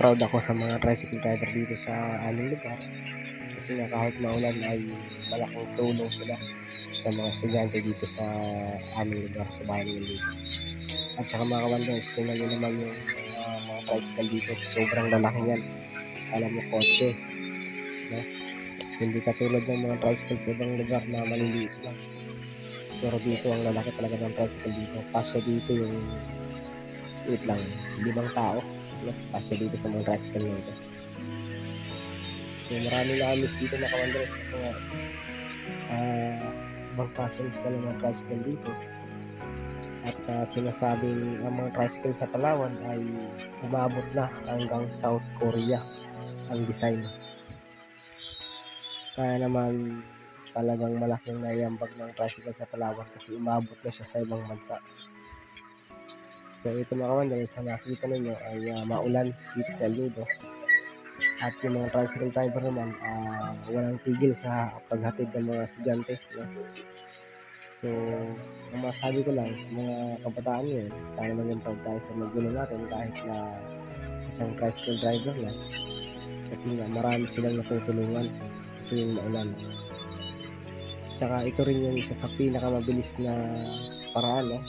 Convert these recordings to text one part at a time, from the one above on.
proud ako sa mga tricycle driver dito sa aming lugar. Kasi nga kahit maulan ay malaking tulong sila sa mga estudyante dito sa aming lugar, sa bayan ng dito. At saka mga kawanders, tingnan nyo naman yung uh, mga tricycle dito. Sobrang lalaki yan. Alam mo, kotse. No? Hindi katulad ng mga tricycle sa ibang lugar na maliliit lang. Pero dito, ang lalaki talaga ng tricycle dito. Kasya dito yung wait lang, limang tao. No? Kasya dito sa mga tricycle na ito. So marami na amis dito na kawandres kasi nga uh, ibang kaso install ng mga tricycle dito. At uh, sinasabing ang mga tricycle sa Palawan ay umabot na hanggang South Korea ang design. Kaya naman talagang malaking naiambag ng tricycle sa Palawan kasi umabot na siya sa ibang bansa. So ito mga kawander, sa nakita ninyo ay uh, maulan dito sa El. At yung mga tricycle driver naman, uh, walang tigil sa paghatid ng mga estudyante. No? So, ang masabi ko lang sa mga kabataan ngayon, sana maging proud tayo sa magulo natin kahit na isang tricycle driver lang. Kasi nga, marami silang natutulungan tuwing maulan. Tsaka ito rin yung isa sa pinakamabilis na paraan no?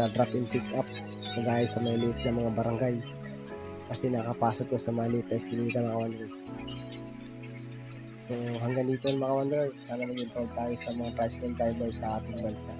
sa drop and pick up kagaya sa may liit na mga barangay kasi nakapasok ko sa maliit na eskinita mga wanderers. So hanggang dito mga wanderers. Sana maging proud tayo sa mga tricycle driver sa ating bansa